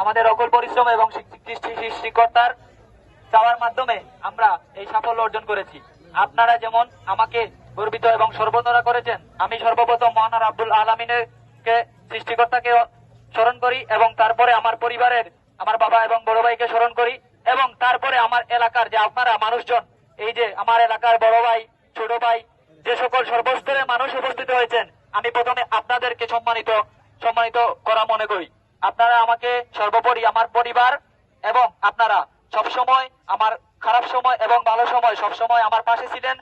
আমাদের অকল পরিশ্রম এবং সৃষ্টিকর্তার চাওয়ার মাধ্যমে আমরা এই সাফল্য অর্জন করেছি। আপনারা যেমন আমাকে গর্বিত এবং সর্বতরা করেছেন, আমি সর্বপ্রথম মহানার আব্দুল আলমিনের কে সৃষ্টিকর্তাকে স্মরণ করি এবং তারপরে আমার পরিবারের, আমার বাবা এবং বড় ভাইকে স্মরণ করি এবং তারপরে আমার এলাকার যে আপনারা মানুষজন, এই যে আমার এলাকার বড় ভাই, ছোট ভাই, যে সকল সর্বস্তরের মানুষ উপস্থিত হয়েছেন, আমি প্রথমে আপনাদেরকে সম্মানিত সম্মানিত করা মনে করি। আপনারা আমাকে সর্বোপরি আমার পরিবার এবং আপনারা সব সময় আমার খারাপ সময় এবং ভালো সময় সব সময় আমার পাশে ছিলেন,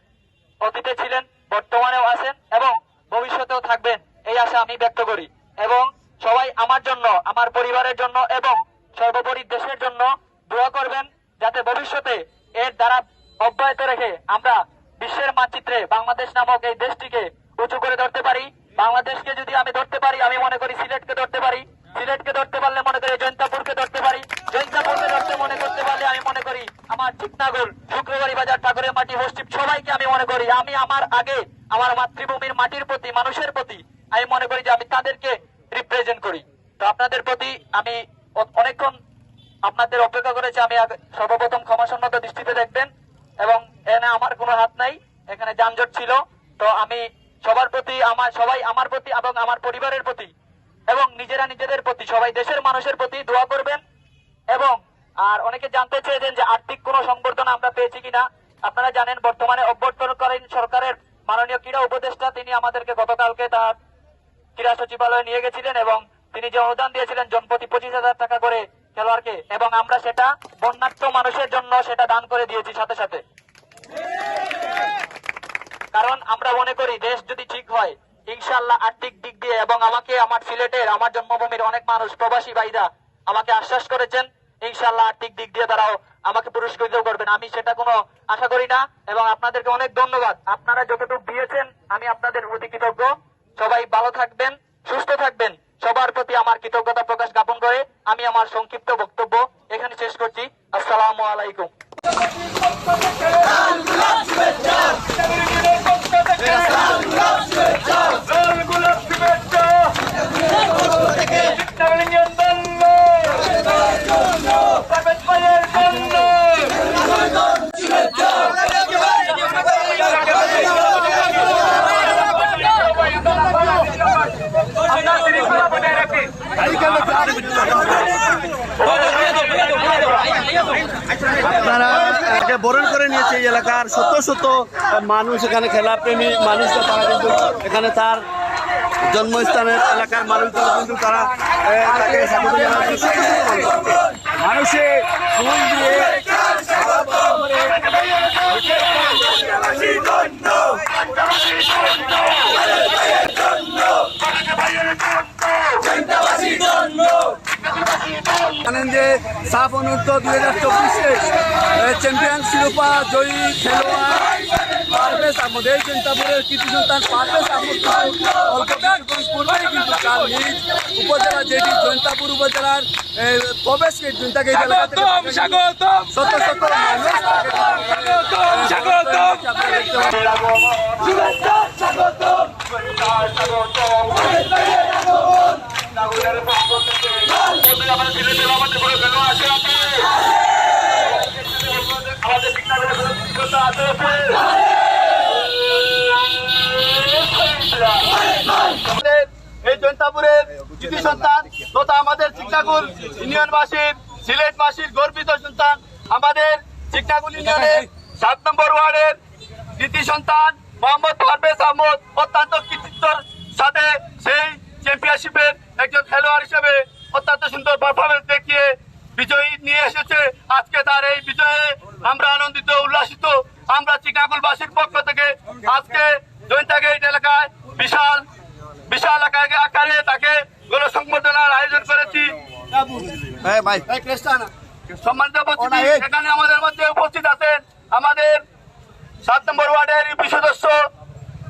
অতীতে ছিলেন, বর্তমানেও আছেন এবং ভবিষ্যতেও থাকবেন, এই আশা আমি ব্যক্ত করি। এবং সবাই আমার জন্য, আমার পরিবারের জন্য এবং সর্বোপরি দেশের জন্য দোয়া করবেন যাতে ভবিষ্যতে এর দ্বারা অব্যাহত রেখে আমরা বিশ্বের মানচিত্রে বাংলাদেশ নামক এই দেশটিকে উঁচু করে ধরতে পারি। বাংলাদেশকে যদি আমি ধরতে পারি, আমি মনে করি সিলেটকে ধরতে পারি। সিলেটকে ধরতে পারলে মনে করি জৈন্তাপুরকে ধরতে পারি। জৈন্তাপুরকে ধরতে মনে করতে পারলে আমি মনে করি আমার চিকনাগর শুক্রবাড়ি বাজার, ঠাকুরের মাটি পশ্চিম সবাইকে আমি মনে করি, আমি আমার আগে, আমার মাতৃভূমির মাটির প্রতি, মানুষের প্রতি আমি মনে করি যে আমি তাদেরকে রিপ্রেজেন্ট করি। তো আপনাদের প্রতি আমি অনেকক্ষণ আপনাদের অপেক্ষা করেছে, আমি সর্বপ্রথম ক্ষমাসম্মত দৃষ্টিতে দেখবেন এবং এখানে আমার কোনো হাত নাই, এখানে যানজট ছিল। তো আমি সবার প্রতি, আমার, সবাই আমার প্রতি এবং আমার পরিবারের প্রতি এবং নিজেরা নিজেদের প্রতি, সবাই দেশের মানুষের প্রতি দোয়া করবেন। এবং, আর অনেকে জানতে চেয়েছেন যে আর্থিক কোনো সংবর্ধনা আমরা পেয়েছি কিনা। আপনারা জানেন, বর্তমানে অভ্যর্থনকালীন সরকারের মাননীয় ক্রীড়া উপদেষ্টা তিনি আমাদেরকে গতকালকে তার ক্রীড়া সচিবালয়ে নিয়ে গেছিলেন এবং তিনি যে অনুদান দিয়েছিলেন জনপ্রতি পঁচিশ হাজার টাকা করে খেলোয়াড়কে, এবং আমরা সেটা বন্যার্থ মানুষের জন্য সেটা দান করে দিয়েছি সাথে সাথে। কারণ আমরা মনে করি, দেশ যদি ঠিক হয় ইনশাল্লাহ আর্থিক দিক দিয়ে এবং আমাকে আমার সিলেটের আমার জন্মভূমির অনেক মানুষ প্রবাসী ভাইরা আমাকে আশ্বাস করেছেন ইনশাল্লাহ আর্থিক দিক দিয়ে তারাও আমাকে পুরস্কৃত করবেন আমি সেটা কোনো আশা করি না এবং আপনাদেরকে অনেক ধন্যবাদ আপনারা যতটুকু দিয়েছেন আমি আপনাদের প্রতি কৃতজ্ঞ সবাই ভালো থাকবেন সুস্থ থাকবেন সবার প্রতি আমার কৃতজ্ঞতা প্রকাশ জ্ঞাপন করে আমি আমার সংক্ষিপ্ত বক্তব্য এখানে শেষ করছি আসসালামু আলাইকুম আপনারা বরণ করে নিয়েছে এই এলাকার শত শত মানুষ এখানে খেলাপ্রেমী মানুষরা তারা কিন্তু এখানে তার জন্মস্থানের এলাকার মানুষজন কিন্তু তারা তাকে। সাফ অনূর্ধ্ব দুই হাজার চব্বিশে চ্যাম্পিয়ন শিরোপা জয়ী খেলোয়াড় পারভেজ আহমদ। এই চিন্তাপুরের কৃতি সন্তান পারভেজ আহমদ কিন্তু অল্প কিছুক্ষণ পূর্বেই কিন্তু তার নিজ উপজেলা যেটি জৈন্তাপুর উপজেলার প্রবেশ শত শত মানুষ এই জৈন্তাপুরের কৃতি সন্তান, তথা আমাদের চিকনাকুল ইউনিয়নবাসীর সিলেটবাসীর গর্বিত সন্তান। আমাদের চিকনাকুল ইউনিয়নের সাত নম্বর ওয়ার্ডের কৃতি সন্তান, মোহাম্মদ পারভেজ আহমদ, অত্যন্ত কৃতিত্বর সাথে সেই চ্যাম্পিয়নশিপের একজন খেলোয়াড় হিসেবে অত্যন্ত সুন্দর পারফরমেন্স দেখিয়ে বিজয়ী নিয়ে এসেছে। আজকে তার এই বিজয়ে আমরা আনন্দিত উল্লাসিত। আমরা চিকাগুলবাসীর পক্ষ থেকে আজকে জয়ন্তা গেট এলাকায় বিশাল বিশাল আকারে আকারে তাকে গণ সংবর্ধনার আয়োজন করেছি। হ্যাঁ। সম্মানিত এখানে আমাদের মধ্যে উপস্থিত আছেন আমাদের সাত নম্বর ওয়ার্ডের ইউপি সদস্য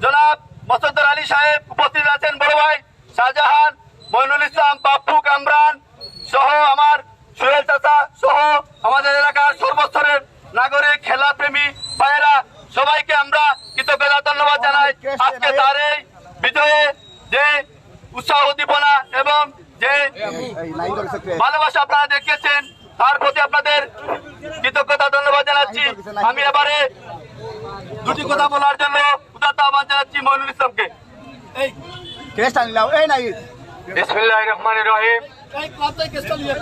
জনাব মসদ্দর আলী সাহেব। উপস্থিত আছেন বড় ভাই শাহজাহান মইনুল ইসলাম বাপ্পু কামরান সহ আমার সুরেল চাচা সহ আমাদের এলাকার সর্বস্তরের নাগরিক খেলা প্রেমী ভাইয়েরা, সবাইকে আমরা কৃতজ্ঞতা, ধন্যবাদ জানাই। আজকে তার এই বিজয়ে যে উৎসাহ উদ্দীপনা এবং যে ভালোবাসা আপনারা দেখিয়েছেন, তার প্রতি আপনাদের কৃতজ্ঞতা, ধন্যবাদ জানাচ্ছি। আমি এবারে দুটি কথা বলার জন্য উদাত্ত আহ্বান জানাচ্ছি মইনুল ইসলামকে বিসমিল্লাহির রহমানির রহিম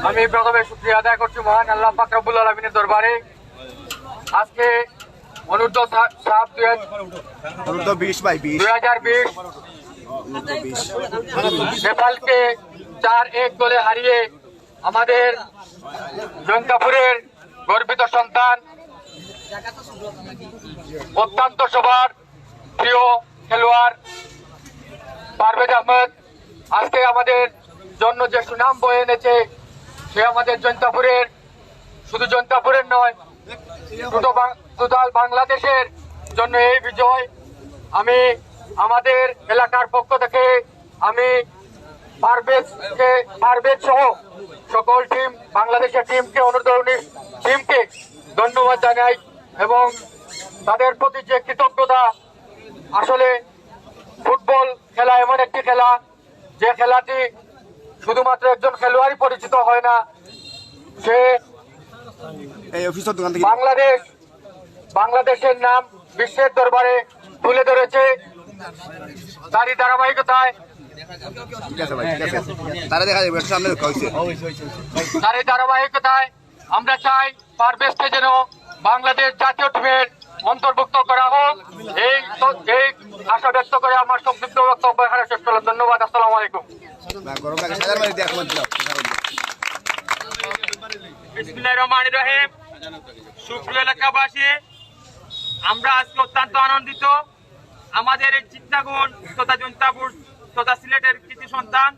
আমি প্রথমে শুক্রিয়া আদায় করছি মহান আল্লাহ পাক আলমিনের দরবারে। আজকে অনূর্ধ্ব সাত দুই হাজার বিশ। নেপালকে চার এক গোলে হারিয়ে আমাদের জঙ্কাপুরের গর্বিত সন্তান অত্যন্ত সবার প্রিয় খেলোয়াড় পারভেজ আহমেদ আজকে আমাদের জন্য যে সুনাম বয়ে এনেছে, সে আমাদের জৈন্তাপুরের শুধু জৈন্তাপুরের নয় টোটাল বাংলাদেশের জন্য এই বিজয় আমি আমাদের এলাকার পক্ষ থেকে আমি সকল টিম বাংলাদেশের টিমকে অনুদারণী টিমকে ধন্যবাদ জানাই এবং তাদের প্রতি যে কৃতজ্ঞতা, আসলে ফুটবল খেলা এমন একটি খেলা যে খেলাটি শুধুমাত্র একজন খেলোয়াড়ই পরিচিত হয় না সে বাংলাদেশ বাংলাদেশের নাম বিশ্বের দরবারে তুলে ধরেছে। তারই ধারাবাহিকতায় তারই ধারাবাহিকতায় আমরা চাই পারভেজকে যেন বাংলাদেশ জাতীয় টিমের অন্তর্ভুক্ত করা হোক। এই এই আশা ব্যক্ত করে আমার সংক্ষিপ্ত বক্তব্য এখানে শেষ করলাম। ধন্যবাদ আসসালামু আলাইকুম। সুপ্রিয় এলাকাবাসী আমরা আজকে অত্যন্ত আনন্দিত। আমাদের এই চিত্তাগুণ তথা জন্তাপুর তথা সিলেটের কৃতি সন্তান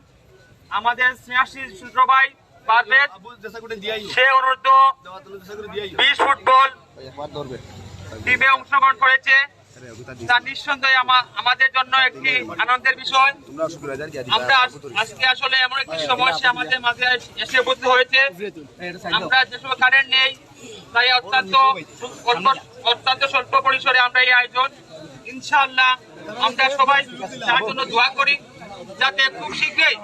আমাদের স্নেহাসী ছোট ভাই সে অনুরোধ বিশ ফুটবল টিমে অংশগ্রহণ করেছে। তা নিঃসন্দেহে আমাদের জন্য একটি আনন্দের বিষয়। আমরা আজকে আসলে এমন একটি সমস্যা আমাদের মাঝে এসে উপস্থিত হয়েছে। আমরা যে কারেন্ট নেই, তাই অত্যন্ত অত্যন্ত স্বল্প পরিসরে আমরা এই আয়োজন ইনশাআল্লাহ আমরা সবাই তার জন্য দোয়া করি। যাতে খুব শীঘ্রই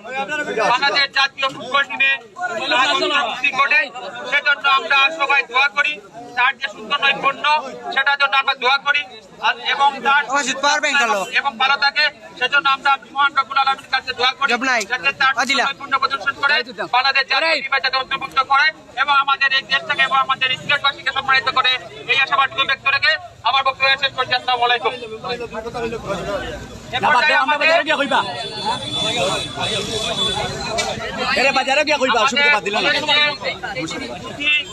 বাংলাদেশ জাতীয় ফুটবল টিমে ঘটে সেজন্য আমরা সবাই দোয়া করি। তার যে সুন্দর নৈপুণ্য সেটার জন্য আমরা দোয়া করি। এবং তার এবং ভালো থাকে সেজন্য আমরা মহান রব্বুল আলমীর কাছে দোয়া করি। যাতে তার নৈপুণ্য প্রদর্শন করে বাংলাদেশ জাতীয় টিমে যাতে অন্তর্ভুক্ত করে এবং আমাদের এই দেশটাকে এবং আমাদের সম্মানিত করে এই আশাবাদটুকু ব্যক্ত রেখে আমার বক্তব্য শেষ করছি আসসালামু আলাইকুম। এ পর্যায়ে আমাদের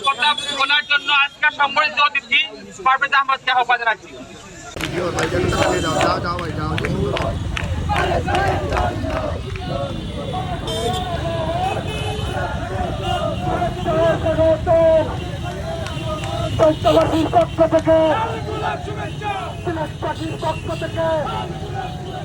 কথা বলার জন্য আজকের সম্মানিত অতিথি পারভেজ আহমদকে আহ্বান রাখছি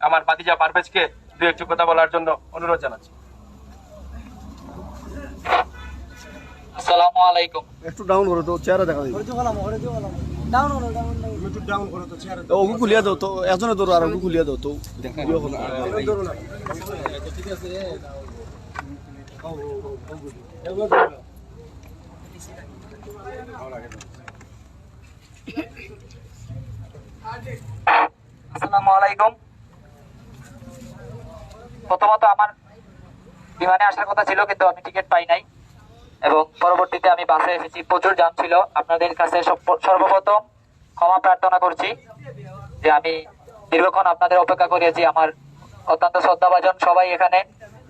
আমার ভাতিজা পারভেজকে দু একটু কথা বলার জন্য অনুরোধ জানাচ্ছি। আসসালামু আলাইকুম। একটু ডাউন করো তো চেহারা দেখা যাবে তো খুলিয়া দাও তো। এজনে ধরো আর ওগু খুলিয়া দাও তো। আসসালামু আলাইকুম। প্রথমত আমার বিমানে আসার কথা ছিল কিন্তু আমি টিকিট পাই নাই। এবং পরবর্তীতে আমি বাসে এসেছি। প্রচুর জাম ছিল। আপনাদের কাছে সর্বপ্রথম ক্ষমা প্রার্থনা করছি যে আমি দীর্ঘক্ষণ আপনাদের অপেক্ষা করিয়েছি। আমার অত্যন্ত শ্রদ্ধাভাজন সবাই এখানে।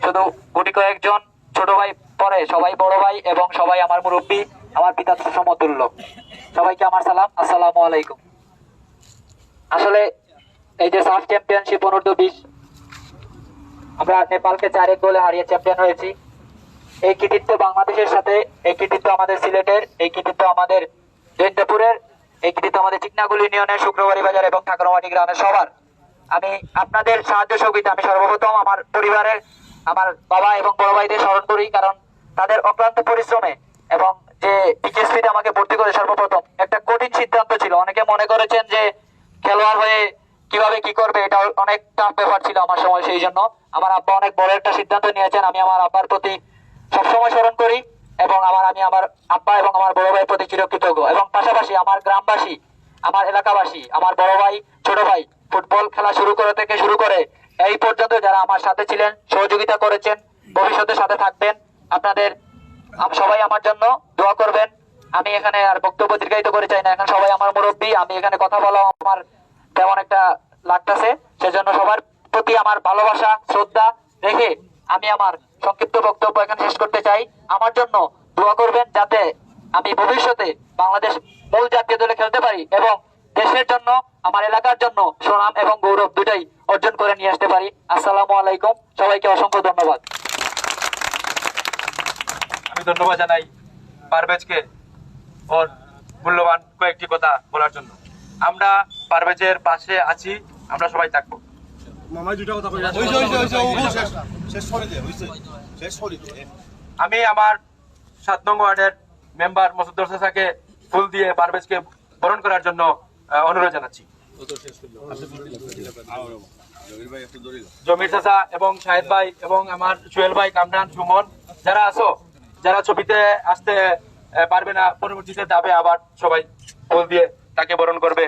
শুধু গুটি কয়েকজন ছোট ভাই পরে, সবাই বড় ভাই এবং সবাই আমার মুরব্বী, আমার পিতা সমতুল্য সবাইকে আমার সালাম। আসসালামু আলাইকুম। আসলে এই যে সাফ চ্যাম্পিয়নশিপ অনূর্ধ্ব বিশ, আমরা নেপালকে চার এক গোলে হারিয়ে চ্যাম্পিয়ন হয়েছি। এই কৃতিত্ব বাংলাদেশের সাথে, এই কৃতিত্ব আমাদের সিলেটের, এই কৃতিত্ব আমাদের জৈন্তপুরের এই কৃতিত্ব আমাদের চিকনাগুল ইউনিয়নের শুক্রবাড়ি বাজার এবং ঠাকুরমাটি গ্রামের সবার। আমি আপনাদের সাহায্য সহযোগিতা আমি সর্বপ্রথম আমার পরিবারের, আমার বাবা এবং বড় ভাইদের স্মরণ করি, কারণ তাদের অক্লান্ত পরিশ্রমে এবং যে টিচেসপিতে আমাকে ভর্তি করে সর্বপ্রথম, একটা কঠিন সিদ্ধান্ত ছিল। অনেকে মনে করেছেন যে খেলোয়াড় হয়ে কীভাবে কি করবে, এটা অনেক টাফ ব্যাপার ছিল আমার সময়, সেই জন্য। আমার আব্বা অনেক বড় একটা সিদ্ধান্ত নিয়েছেন, আমি আমার আব্বার প্রতি সবসময় স্মরণ করি এবং আমার আমি আমার আব্বা এবং আমার বড় ভাইয়ের প্রতি চিরকৃতজ্ঞ। এবং পাশাপাশি আমার গ্রামবাসী, আমার এলাকাবাসী, আমার বড় ভাই, ছোট ভাই ফুটবল খেলা শুরু করে থেকে শুরু করে এই পর্যন্ত যারা আমার সাথে ছিলেন, সহযোগিতা করেছেন ভবিষ্যতে সাথে থাকবেন, আপনাদের সবাই আমার জন্য দোয়া করবেন। আমি এখানে আর বক্তব্য দীর্ঘায়িত করে চাই না। এখন সবাই আমার মুরব্বী, আমি এখানে কথা বলা আমার তেমন একটা লাগতেছে। সেজন্য সবার প্রতি আমার ভালোবাসা, শ্রদ্ধা রেখে আমি আমার সংক্ষিপ্ত বক্তব্য এখানে শেষ করতে চাই। আমার জন্য দোয়া করবেন যাতে আমি ভবিষ্যতে বাংলাদেশ মূল জাতীয় দলে খেলতে পারি এবং দেশের জন্য, আমার এলাকার জন্য সুনাম এবং গৌরব দুটাই অর্জন করে নিয়ে আসতে পারি। আসসালামু আলাইকুম। সবাইকে অসংখ্য ধন্যবাদ। আমি ধন্যবাদ জানাই পারভেজকে ওর মূল্যবান কয়েকটি কথা বলার জন্য। আমরা পারভেজের পাশে আছি, আমরা সবাই থাকব। হইছে হইছে হইছে ও শেষ শেষ করে দে হইছে শেষ করে দে আমি আমার সাত নং ওয়ার্ডের মেম্বার মসুদ্দর চাচাকে ফুল দিয়ে পারভেজকে বরণ করার জন্য অনুরোধ জানাচ্ছি। জমির চাচা এবং শাহেদ ভাই এবং আমার সুহেল ভাই কামরান সুমন যারা আছো যারা ছবিতে আসতে পারবে না পরবর্তীতে যাবে আবার সবাই ফুল দিয়ে তাকে বরণ করবে